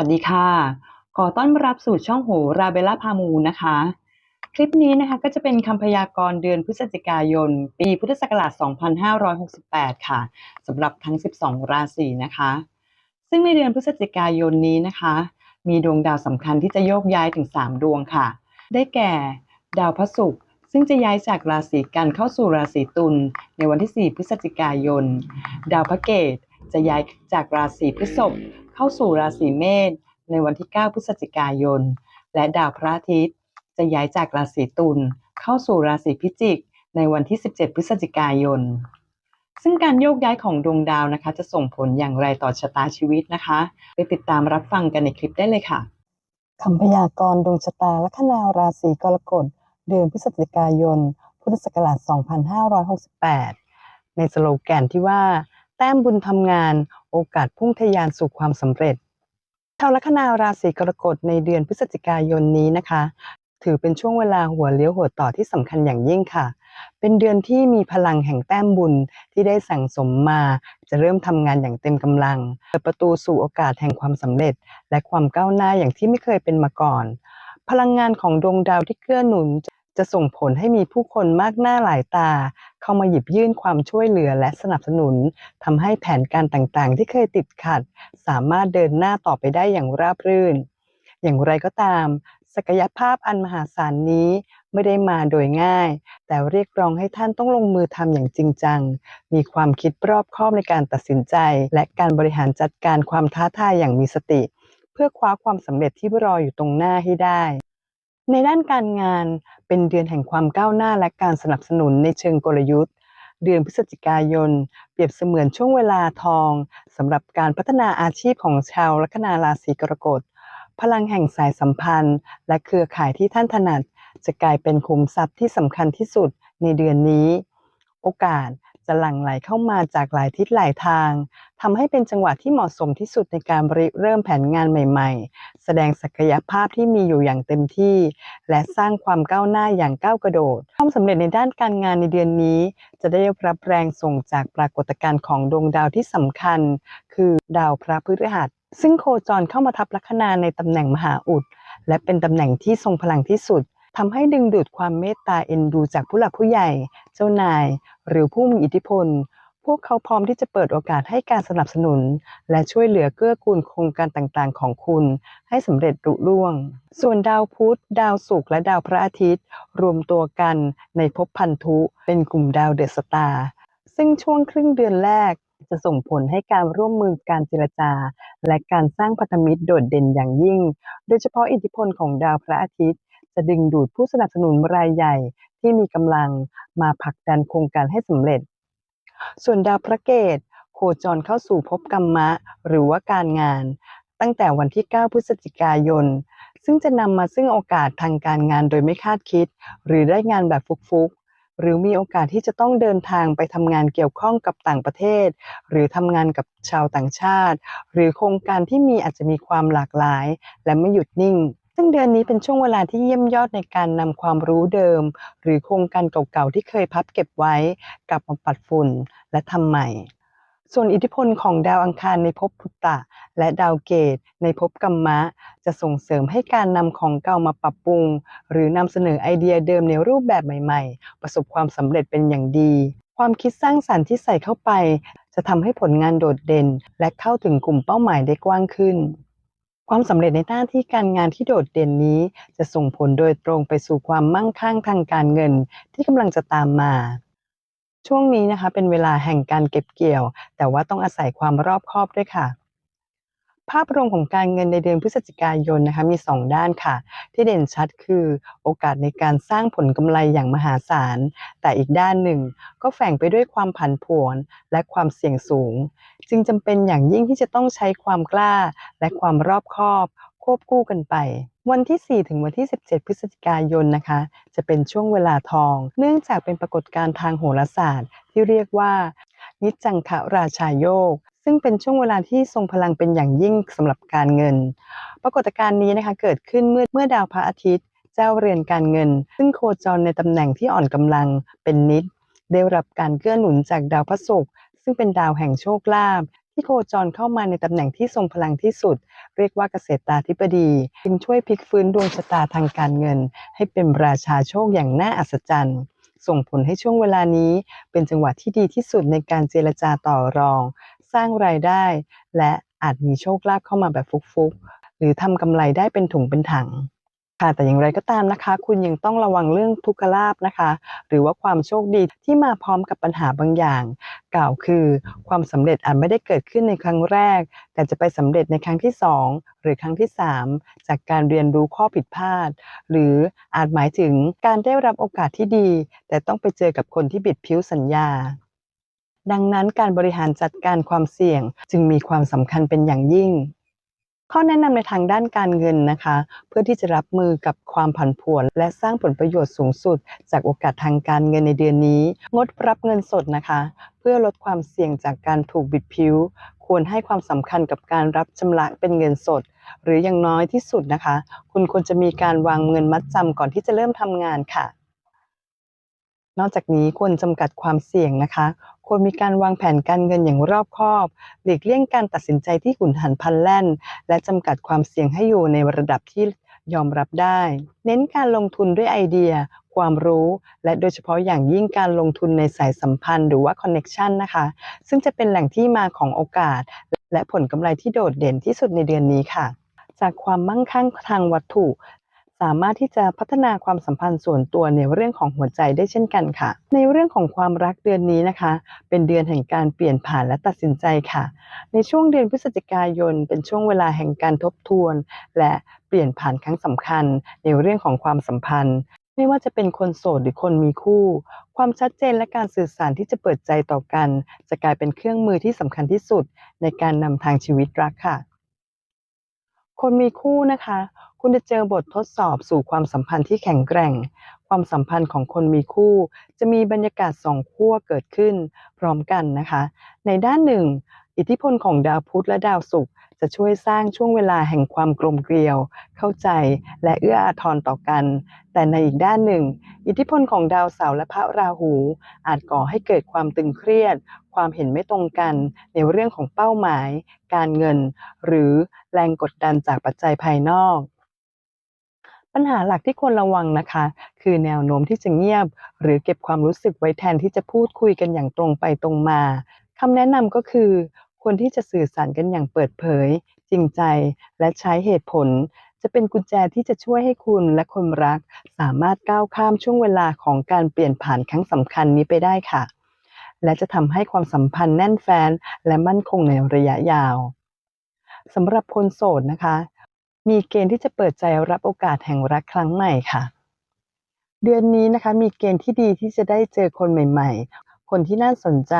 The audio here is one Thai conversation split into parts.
สวัสดีค่ะ ขอต้อนรับสู่ช่องโหราเบลล่าพามูนะคะ คลิปนี้นะคะก็จะเป็นคำพยากรณ์เดือนพฤศจิกายน ปีพุทธศักราช 2568 ค่ะสำหรับทั้ง 12 ราศีนะคะ ซึ่งในเดือนพฤศจิกายนนี้นะคะ มีดวงดาวสำคัญที่จะโยกย้ายถึง 3 ดวงค่ะ ได้แก่ ดาวพระศุกร์ซึ่งจะย้ายจากราศีกันเข้าสู่ราศีตุลในวันที่ 4 พฤศจิกายน ดาวพระเกต จะย้ายจากราศีพฤษภเข้าสู่ราศีเมษในวันที่ 9 พฤศจิกายน และดาวพระอาทิตย์ จะย้ายจากราศีตุลเข้าสู่ราศีพิจิก ในวันที่ 17 พฤศจิกายน ซึ่งการโยกย้ายของดวงดาวนะคะ จะส่งผลอย่างไรต่อชะตาชีวิตนะคะ ไปติดตามรับฟังกันในคลิปได้เลยค่ะคำพยากรณ์ดวงชะตาลัคนาราศีกรกฎเดือนพฤศจิกายน พุทธศักราช 2568 ในสโลแกนที่ว่า แต้มบุญทำงาน โอกาสพุ่งทะยานสู่ความสำเร็จชาวลัคนาราศีกรกฎในเดือนพฤศจิกายนนี้นะคะ ถือเป็นช่วงเวลาหัวเลี้ยวหัวต่อที่สำคัญอย่างยิ่งค่ะ เป็นเดือนที่มีพลังแห่งแต้มบุญที่ได้สั่งสมมา จะเริ่มทำงานอย่างเต็มกำลังเปิดประตูสู่โอกาสแห่งความสำเร็จ และความก้าวหน้าอย่างที่ไม่เคยเป็นมาก่อน พลังงานของดวงดาวที่เกื้อหนุน จะส่งผลให้มีผู้คนมากหน้าหลายตา เข้ามาหยิบยื่นความช่วยเหลือและสนับสนุนทำให้แผนการต่างๆ ที่เคยติดขัด สามารถเดินหน้าต่อไปได้อย่างราบรื่น อย่างไรก็ตาม ศักยภาพอันมหาศาลนี้ไม่ได้มาโดยง่าย แต่เรียกร้องให้ท่านต้องลงมือทำอย่างจริงจัง มีความคิดรอบคอบในการตัดสินใจ และการบริหารจัดการความท้าทายอย่างมีสติ เพื่อคว้าความสำเร็จที่รออยู่ตรงหน้าให้ได้ ในด้านการงานเป็นเดือนแห่งความก้าวหน้าและการสนับสนุนในเชิงกลยุทธ์ เดือนพฤศจิกายน เปรียบเสมือนช่วงเวลาทองสำหรับการพัฒนาอาชีพของชาวลัคนาราศีกรกฎ พลังแห่งสายสัมพันธ์ และเครือข่ายที่ท่านถนัด จะกลายเป็นคุมทรัพย์ที่สำคัญที่สุดในเดือนนี้ โอกาส จะหลั่งไหลเข้ามาจากหลายทิศหลายทางทำให้เป็นจังหวะที่เหมาะสมที่สุดในการริเริ่มแผนงานใหม่ๆ แสดงศักยภาพที่มีอยู่อย่างเต็มที่ และสร้างความก้าวหน้าอย่างก้าวกระโดดความสำเร็จในด้านการงานในเดือนนี้ จะได้รับแรงส่งจากปรากฏการณ์ของดวงดาวที่สำคัญ คือดาวพระพฤหัสซึ่งโคจรเข้ามาทับลัคนาในตำแหน่งมหาอุด และเป็นตำแหน่งที่ทรงพลังที่สุด ทำให้ดึงดูดความเมตตาเอ็นดูจากผู้หลักผู้ใหญ่ เจ้านาย หรือผู้มีอิทธิพล พวกเขาพร้อมที่จะเปิดโอกาสให้การสนับสนุน และช่วยเหลือเกื้อกูลโครงการต่างๆ ของคุณ ให้สำเร็จรุล่วง ส่วนดาวพุธ ดาวศุกร์และดาวพระอาทิตย์ รวมตัวกันในภพพันธุ เป็นกลุ่มดาวเดอะสตาร์ซึ่งช่วงครึ่งเดือนแรกจะส่งผลให้การร่วมมือการเจรจา และการสร้างพันธมิตรโดดเด่นอย่างยิ่ง โดยเฉพาะอิทธิพลของดาวพระอาทิตย์ จะดึงดูดผู้สนับสนุนรายใหญ่ที่มีกำลังมาผลักดันโครงการให้สำเร็จ ส่วนดาวพระเกตโคจรเข้าสู่ภพกรรมะ หรือว่าการงาน ตั้งแต่วันที่ 9 พฤศจิกายน ซึ่งจะนำมาซึ่งโอกาสทางการงานโดยไม่คาดคิด หรือได้งานแบบฟุกๆ หรือมีโอกาสที่จะต้องเดินทางไปทำงานเกี่ยวข้องกับต่างประเทศ หรือทำงานกับชาวต่างชาติ หรือโครงการที่มีอาจจะมีความหลากหลาย และไม่หยุดนิ่ง ซึ่งเดือนนี้เป็นช่วงเวลาที่เยี่ยมยอดในการนำความรู้เดิม หรือโครงการเก่าๆที่เคยพับเก็บไว้ กลับมาปัดฝุ่นและทำใหม่ ส่วนอิทธิพลของดาวอังคารในภพพุตตะ และดาวเกตในภพกัมมะ จะส่งเสริมให้การนำของเก่ามาปรับปรุง หรือนำเสนอไอเดียเดิมในรูปแบบใหม่ ๆ ประสบความสำเร็จเป็นอย่างดี ความคิดสร้างสรรค์ที่ใส่เข้าไป จะทำให้ผลงานโดดเด่น และเข้าถึงกลุ่มเป้าหมายได้กว้างขึ้น ความสำเร็จในหน้าที่การงานที่โดดเด่นนี้ จะส่งผลโดยตรงไปสู่ความมั่งคั่งทางการเงินที่กำลังจะตามมา ช่วงนี้นะคะเป็นเวลาแห่งการเก็บเกี่ยว แต่ว่าต้องอาศัยความรอบคอบด้วยค่ะ ภาพรวมของการเงินในเดือนพฤศจิกายนนะคะมี 2 ด้านค่ะ ที่เด่นชัดคือโอกาสในการสร้างผลกำไรอย่างมหาศาล แต่อีกด้านหนึ่ง ก็แฝงไปด้วยความผันผวนและความเสี่ยงสูง จึงจำเป็นอย่างยิ่งที่จะต้องใช้ความกล้าและความรอบคอบควบคู่กันไปวันที่ 4 ถึงวันที่ 17 พฤศจิกายนนะคะ จะเป็นช่วงเวลาทอง เนื่องจากเป็นปรากฏการณ์ทางโหราศาสตร์ที่เรียกว่า นิจังคราชาโยก ซึ่งเป็นช่วงเวลาที่ทรงพลังเป็นอย่างยิ่งสำหรับการเงิน ปรากฏการณ์นี้นะคะเกิดขึ้นเมื่อเมื่อดาวพระอาทิตย์ เจ้าเรือนการเงิน ซึ่งโคจรในตำแหน่งที่อ่อนกำลังเป็นนิด ได้รับการเกื้อหนุนจากดาวพระศุกร์ซึ่งเป็นดาวแห่งโชคลาภที่โคจรเข้ามาในตำแหน่งที่ทรงพลังที่สุด เรียกว่าเกษตราธิบดีจึงช่วยพลิกฟื้นดวงชะตาทางการเงิน ให้เป็นราชาโชคอย่างน่าอัศจรรย์ส่งผลให้ช่วงเวลานี้เป็นจังหวะที่ดีที่สุดในการเจรจาต่อรอง สร้างรายได้ และอาจมีโชคลาภเข้ามาแบบฟุกๆ หรือทำกำไรได้เป็นถุงเป็นถังค่ะแต่อย่างไรก็ตามนะคะ คุณยังต้องระวังเรื่องทุกขลาภนะคะ หรือว่าความโชคดีที่มาพร้อมกับปัญหาบางอย่าง กล่าวคือ ความสำเร็จอาจไม่ได้เกิดขึ้นในครั้งแรก แต่จะไปสำเร็จในครั้งที่สองหรือครั้งที่สามจากการเรียนรู้ข้อผิดพลาด หรืออาจหมายถึงการได้รับโอกาสที่ดี แต่ต้องไปเจอกับคนที่บิดผิวสัญญา ดังนั้นการบริหารจัดการความเสี่ยงจึงมีความสำคัญเป็นอย่างยิ่ง ข้อแนะนำในทางด้านการเงินนะคะ เพื่อที่จะรับมือกับความผันผวน และสร้างผลประโยชน์สูงสุด จากโอกาสทางการเงินในเดือนนี้ งดรับเงินสดนะคะ เพื่อลดความเสี่ยงจากการถูกบิดผิว ควรให้ความสำคัญกับการรับชำระเป็นเงินสด หรืออย่างน้อยที่สุดนะคะ คุณควรจะมีการวางเงินมัดจำก่อนที่จะเริ่มทำงานค่ะนอกจากนี้ควรจำกัดความเสี่ยงนะคะ ควรมีการวางแผนการเงินอย่างรอบคอบ หลีกเลี่ยงการตัดสินใจที่หุนหันพันแล่น และจำกัดความเสี่ยงให้อยู่ในระดับที่ยอมรับได้ เน้นการลงทุนด้วยไอเดีย ความรู้ และโดยเฉพาะอย่างยิ่งการลงทุนในสายสัมพันธ์หรือว่าคอนเน็ชันนะคะ ซึ่งจะเป็นแหล่งที่มาของโอกาส และผลกำไรที่โดดเด่นที่สุดในเดือนนี้ค่ะ จากความมั่งคั่งทางวัตถุ สามารถที่จะพัฒนาความสัมพันธ์ส่วนตัวในเรื่องของหัวใจได้เช่นกันค่ะ ในเรื่องของความรักเดือนนี้นะคะ เป็นเดือนแห่งการเปลี่ยนผ่านและตัดสินใจค่ะ ในช่วงเดือนพฤศจิกายน เป็นช่วงเวลาแห่งการทบทวน และเปลี่ยนผ่านครั้งสำคัญ ในเรื่องของความสัมพันธ์ ไม่ว่าจะเป็นคนโสดหรือคนมีคู่ ความชัดเจนและการสื่อสารที่จะเปิดใจต่อกัน จะกลายเป็นเครื่องมือที่สำคัญที่สุด ในการนำทางชีวิตรักค่ะ คนมีคู่นะคะ คุณจะเจอบททดสอบสู่ความสัมพันธ์ที่แข็งแกร่ง ความสัมพันธ์ของคนมีคู่ จะมีบรรยากาศสองขั้วเกิดขึ้น พร้อมกันนะคะ ในด้านหนึ่ง อิทธิพลของดาวพุธและดาวศุกร์จะช่วยสร้างช่วงเวลาแห่งความกลมเกลียว เข้าใจ และเอื้ออาทรต่อกัน แต่ในอีกด้านหนึ่ง อิทธิพลของดาวเสาร์และพระราหู อาจก่อให้เกิดความตึงเครียด ความเห็นไม่ตรงกัน ในเรื่องของเป้าหมาย การเงิน หรือแรงกดดันจากปัจจัยภายนอก ปัญหาหลักที่ควรระวังนะคะ คือแนวโน้มที่จะเงียบ หรือเก็บความรู้สึกไว้แทนที่จะพูดคุยกันอย่างตรงไปตรงมาคำแนะนำก็คือควรที่จะสื่อสารกันอย่างเปิดเผย จริงใจและใช้เหตุผล จะเป็นกุญแจที่จะช่วยให้คุณและคนรัก สามารถก้าวข้ามช่วงเวลาของการเปลี่ยนผ่านครั้งสำคัญนี้ไปได้ค่ะ และจะทำให้ความสัมพันธ์แน่นแฟ้นและมั่นคงในระยะยาวสำหรับคนโสดนะคะ มีเกณฑ์ที่จะเปิดใจรับโอกาสแห่งรักครั้งใหม่ค่ะ เดือนนี้นะคะมีเกณฑ์ที่ดีที่จะได้เจอคนใหม่ ๆ คนที่น่าสนใจ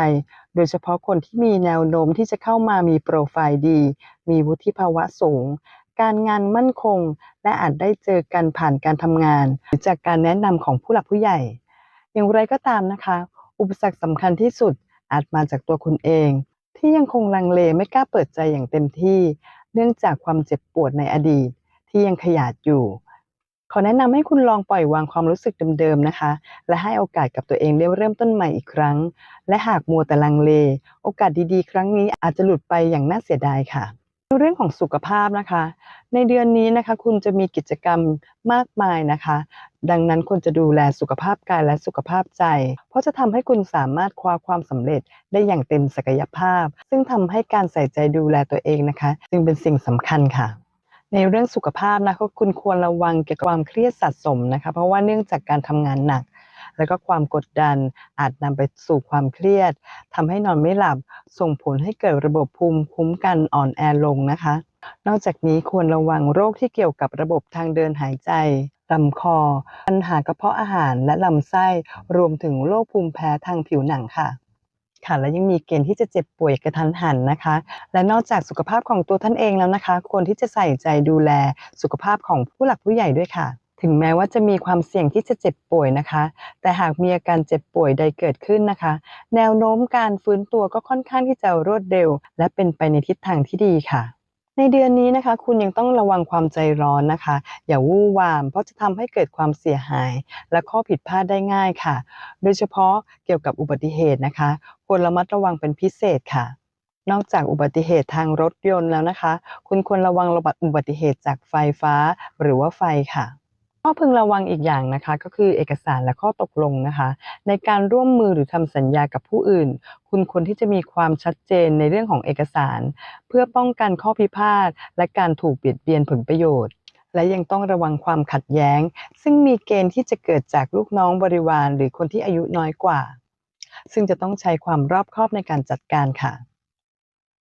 โดยเฉพาะคนที่มีแนวโน้มที่จะเข้ามามีโปรไฟล์ดี มีวุฒิภาวะสูง การงานมั่นคง และอาจได้เจอกันผ่านการทำงาน หรือจากการแนะนำของผู้หลักผู้ใหญ่ อย่างไรก็ตามนะคะ อุปสรรคสำคัญที่สุดอาจมาจากตัวคุณเอง ที่ยังคงลังเลไม่กล้าเปิดใจอย่างเต็มที่ เนื่องจากความเจ็บปวดในอดีตที่ยังขยาดอยู่ ขอแนะนำให้คุณลองปล่อยวางความรู้สึกเดิมๆนะคะ และให้โอกาสกับตัวเองได้เริ่มต้นใหม่อีกครั้ง และหากมัวแต่ลังเล โอกาสดีๆ ครั้งนี้อาจจะหลุดไปอย่างน่าเสียดายค่ะ เรื่องของสุขภาพนะคะ ในเดือนนี้นะคะ คุณจะมีกิจกรรมมากมายนะคะ ดังนั้นควรจะดูแลสุขภาพกายและสุขภาพใจ เพราะจะทำให้คุณสามารถคว้าความสำเร็จได้อย่างเต็มศักยภาพ ซึ่งทำให้การใส่ใจดูแลตัวเองนะคะ จึงเป็นสิ่งสำคัญค่ะในเรื่องสุขภาพนะคะคุณควรระวังเกี่ยวกับความเครียดสะสมนะคะ เพราะว่าเนื่องจากการทำงานหนัก แล้วก็ความกดดันอาจนำไปสู่ความเครียดทำให้นอนไม่หลับ ส่งผลให้เกิดระบบภูมิคุ้มกันอ่อนแอลงนะคะ นอกจากนี้ควรระวังโรคที่เกี่ยวกับระบบทางเดินหายใจลำคอ ปัญหากระเพาะอาหารและลำไส้ รวมถึงโรคภูมิแพ้ทางผิวหนังค่ะค่ะและยังมีเกณฑ์ที่จะเจ็บป่วยกระทันหันนะคะ และนอกจากสุขภาพของตัวท่านเองแล้วนะคะควรที่จะใส่ใจดูแลสุขภาพของผู้หลักผู้ใหญ่ด้วยค่ะ ถึงแม้ว่าจะมีความเสี่ยงที่จะเจ็บป่วยนะคะ แต่หากมีอาการเจ็บป่วยใดเกิดขึ้นนะคะ แนวโน้มการฟื้นตัวก็ค่อนข้างที่จะรวดเร็ว และเป็นไปในทิศทางที่ดีค่ะ ในเดือนนี้นะคะ คุณยังต้องระวังความใจร้อนนะคะ อย่าวู่วาม เพราะจะทำให้เกิดความเสียหาย และข้อผิดพลาดได้ง่ายค่ะ โดยเฉพาะเกี่ยวกับอุบัติเหตุนะคะ ควรระมัดระวังเป็นพิเศษค่ะนอกจากอุบัติเหตุทางรถยนต์แล้วนะคะ คุณควรระวังระบาดอุบัติเหตุจากไฟฟ้าหรือว่าไฟค่ะ ข้อพึงระวังอีกอย่างนะคะ ก็คือเอกสารและข้อตกลงนะคะ ในการร่วมมือหรือทำสัญญากับผู้อื่น คุณควรที่จะมีความชัดเจนในเรื่องของเอกสาร เพื่อป้องกันข้อพิพาทและการถูกเบียดเบียนผลประโยชน์และยังต้องระวังความขัดแย้ง ซึ่งมีเกณฑ์ที่จะเกิดจากลูกน้องบริวาร หรือคนที่อายุน้อยกว่า ซึ่งจะต้องใช้ความรอบคอบในการจัดการค่ะ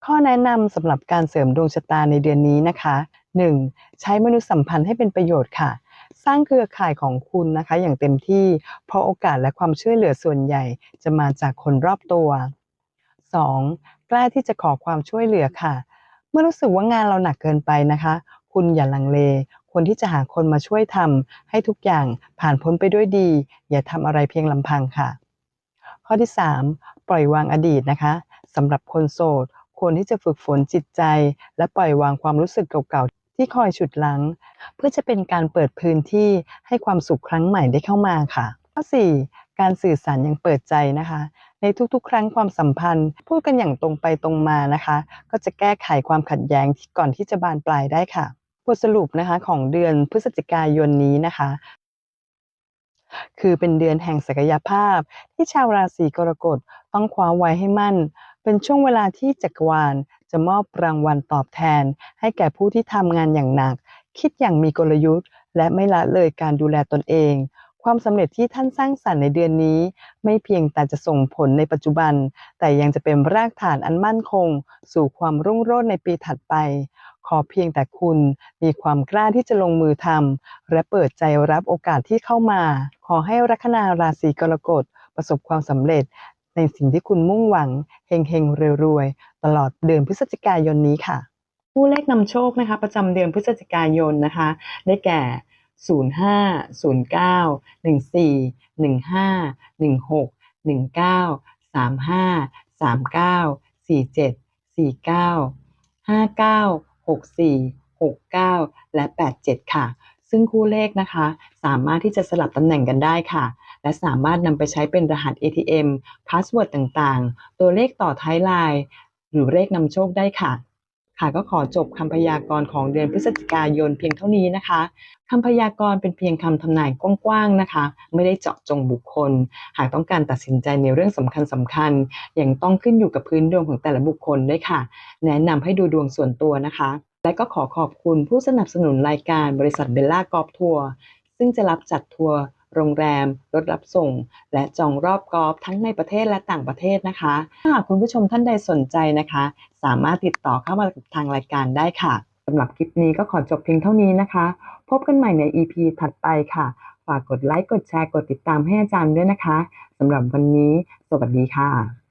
ข้อแนะนำสำหรับการเสริมดวงชะตาในเดือนนี้นะคะ 1. ใช้มนุษยสัมพันธ์ให้เป็นประโยชน์ค่ะ สร้างเครือข่ายของคุณนะคะ อย่างเต็มที่ เพราะโอกาสและความช่วยเหลือส่วนใหญ่จะมาจากคนรอบตัว 2. กล้าที่จะขอความช่วยเหลือค่ะ เมื่อรู้สึกว่างานเราหนักเกินไปนะคะ คุณอย่าลังเลควรที่จะหาคนมาช่วยทำให้ทุกอย่างผ่านพ้นไปด้วยดี อย่าทำอะไรเพียงลำพังค่ะ ข้อที่ 3 ปล่อยวางอดีตนะคะสำหรับคนโสดควรที่จะฝึกฝนจิตใจ และปล่อยวางความรู้สึกเก่าๆ ที่คอยฉุดลัง เพื่อจะเป็นการเปิดพื้นที่ให้ความสุขครั้งใหม่ได้เข้ามาค่ะข้อ4การสื่อสารอย่างเปิดใจนะคะ ในทุกๆ ครั้งความสัมพันธ์ พูดกันอย่างตรงไปตรงมานะคะ ก็จะแก้ไขความขัดแย้งก่อนที่จะบานปลายได้ค่ะบทสรุปนะคะของเดือนพฤศจิกายนนี้นะคะ คือเป็นเดือนแห่งศักยภาพ ที่ชาวราศีกรกฎต้องคว้าไว้ให้มั่น เป็นช่วงเวลาที่จักรวาล จะมอบรางวัลตอบแทน ให้แก่ผู้ที่ทำงานอย่างหนัก คิดอย่างมีกลยุทธ์ และไม่ละเลยการดูแลตนเอง ความสำเร็จที่ท่านสร้างสรรค์ในเดือนนี้ ไม่เพียงแต่จะส่งผลในปัจจุบัน แต่ยังจะเป็นรากฐานอันมั่นคง สู่ความรุ่งโรจน์ในปีถัดไป ขอเพียงแต่คุณมีความกล้าที่จะลงมือทำและเปิดใจรับโอกาสที่เข้ามา ขอให้ลัคนาราศีกรกฎประสบความสำเร็จ ในสิ่งที่คุณมุ่งหวังเฮงเฮงๆรวยๆตลอดเดือนพฤศจิกายนนี้ค่ะ ผู้เลขนำโชคนะคะ ประจำเดือนพฤศจิกายนนะคะ ได้แก่ 05 09 14 15 16 19 35 39 47 49 59 64 69 และ 87 ค่ะ ซึ่งคู่เลขนะคะ สามารถที่จะสลับตำแหน่งกันได้ค่ะ และสามารถนำไปใช้เป็นรหัส ATM พาสเวิร์ดต่างๆ ตัวเลขต่อท้ายลาย หรือเลขนำโชคได้ค่ะ ค่ะก็ขอจบคำพยากรณ์ของเดือนพฤศจิกายนเพียงเท่านี้นะคะคำพยากรณ์เป็นเพียงคำทำนายกว้างๆนะคะ ไม่ได้เจาะจงบุคคล หากต้องการตัดสินใจในเรื่องสำคัญสำคัญยังต้องขึ้นอยู่กับพื้นดวงของแต่ละบุคคลด้วยค่ะ แนะนำให้ดูดวงส่วนตัวนะคะ และก็ขอขอบคุณผู้สนับสนุนรายการบริษัทเบลล่ากอล์ฟทัวร์ซึ่งจะรับจัดทัวร์ โรงแรม รถรับส่ง และจองรอบกอล์ฟทั้งในประเทศและต่างประเทศนะคะ ถ้าหากคุณผู้ชมท่านใดสนใจนะคะ สามารถติดต่อเข้ามากับทางรายการได้ค่ะสำหรับคลิปนี้ก็ขอจบเพียงเท่านี้นะคะ พบกันใหม่ใน EP ถัดไปค่ะฝากกดไลค์ กดแชร์ กดติดตามให้อาจารย์ด้วยนะคะสำหรับวันนี้ สวัสดีค่ะ